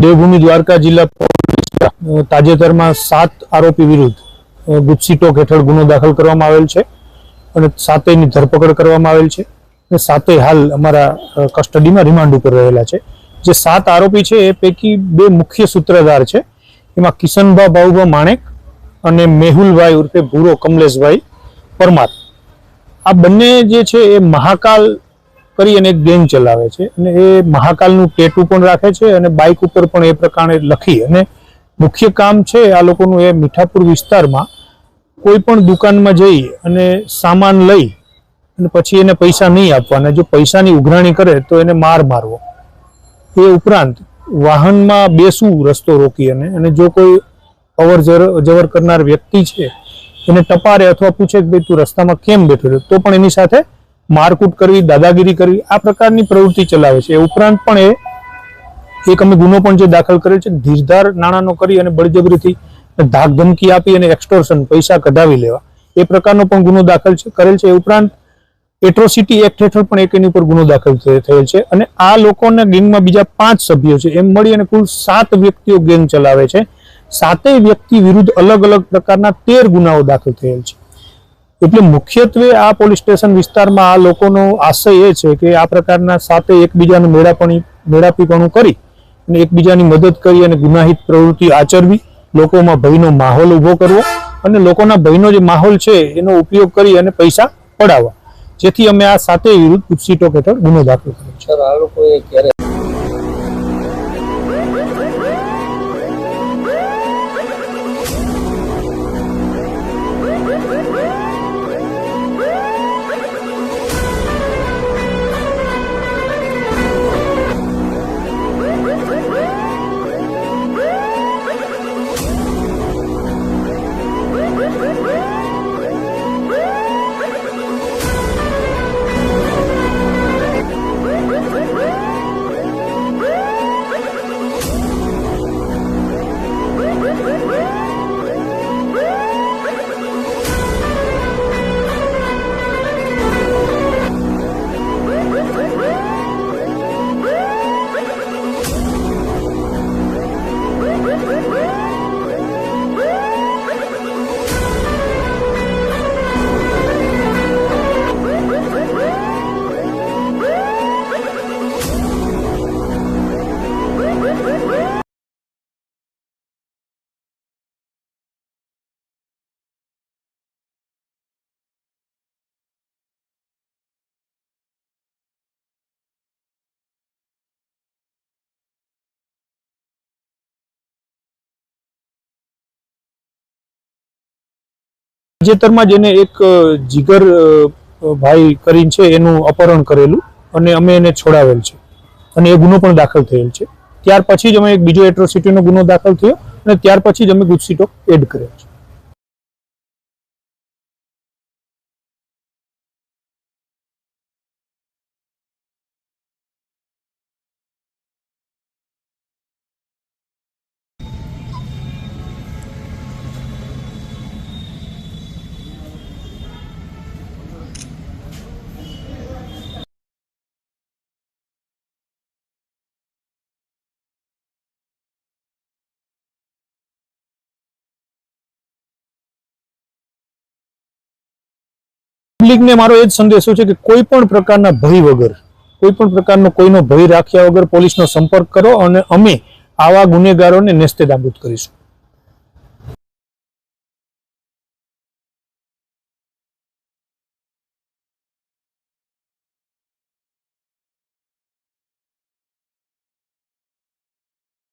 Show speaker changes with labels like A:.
A: દેવભૂમિ દ્વારકા જિલ્લા તાજેતરમાં સાત આરોપી વિરુદ્ધ અ, ટોક હેઠળ ગુનો દાખલ કરવામાં આવેલ છે અને સાતેયની ધરપકડ કરવામાં આવેલ છે. અને સાતે હાલ અમારા કસ્ટડીમાં રિમાન્ડ ઉપર રહેલા છે. જે સાત આરોપી છે એ પૈકી બે મુખ્ય સૂત્રધાર છે. એમાં કિશનભા બાઉભા માણેક અને મેહુલભાઈ ઉર્ફે ભૂરો કમલેશભાઈ પરમાર. આ બંને જે છે એ મહાકાલ કરી અને એક ગેમ ચલાવે છે. અને એ મહાકાલનું ટેટુ પણ રાખે છે અને બાઇક ઉપર પણ એ પ્રકારે લખી અને મુખ્ય કામ છે આ લોકોનું એ મીઠાપુર વિસ્તારમાં કોઈ પણ દુકાનમાં જઈ અને સામાન લઈ અને પછી એને પૈસા નહીં આપવાના. જો પૈસાની ઉઘરાણી કરે તો એને માર મારવો. એ ઉપરાંત વાહનમાં બેસવું રસ્તો રોકી અને અને જો કોઈ અવર જવર કરનાર વ્યક્તિ છે એને ટપારે અથવા પૂછે કે ભાઈ તું રસ્તામાં કેમ બેઠો રહ્યો? તો પણ એની સાથે મારકૂટ કરવી, દાદાગીરી કરવી, આ પ્રકારની પ્રવૃત્તિ ચલાવે છે. એ ઉપરાંત પણ એ, એક અમે ગુનો પણ જે દાખલ કરેલ છે, ધીરધાર નાણાંનો કરી અને બળજબરીથી ધાક ધમકી આપી અને એક્સટોર્શન, પૈસા કઢાવી લેવા. એ પ્રકારનો પણ ગુનો દાખલ છે, કરેલ છે. એ ઉપરાંત એટ્રોસિટી એક્ટ હેઠળ પણ એક એની ઉપર ગુનો દાખલ થયે- થયેલ છે અને આ લોકોના ગેંગમાં બીજા પાંચ સભ્યો છે. એમ મળી અને કુલ સાત વ્યક્તિઓ ગેંગ ચલાવે છે. સાતેય વ્યક્તિ વિરુદ્ધ અલગ અલગ પ્રકારના તેર ગુનાઓ દાખલ થયેલ છે. એટલે મુખ્યત્વે આ પોલીસ સ્ટેશન વિસ્તારમાં આ લોકોનો આશય એ છે કે આ પ્રકારના સાથે એકબીજાનું મેળાપણી, મેળાપીપણું કરી અને એકબીજાની મદદ કરી અને ગુનાહિત પ્રવૃત્તિ આચરવી, લોકોમાં ભયનો માહોલ ઊભો કરવો અને લોકોના ભયનો જે માહોલ છે એનો ઉપયોગ કરી અને પૈસા પડાવવા. જેથી અમે આ સાતે વિરુદ્ધ ગુજસીટો હેઠળ ગુનો દાખલ કર્યો. છે તાજેતરમાં જેને એક જીગર ભાઈ કરીને છે, એનું અપહરણ કરેલું અને અમે એને છોડાવેલ છે. અને એ ગુનો પણ દાખલ થયેલ છે. ત્યાર પછી જ અમે એક બીજો એટ્રોસિટીનો ગુનો દાખલ થયો અને ત્યાર પછી જ અમે ગુજસીટો એડ કર્યો છે. પબ્લિકને મારો એ જ સંદેશો છે કે કોઈ પણ પ્રકારના ભય વગર, કોઈ પણ પ્રકારનો કોઈનો ભય રાખ્યા વગર પોલીસનો સંપર્ક કરો અને અમે આવા ગુનેગારોને નેસ્તે નાબૂદ કરીશું.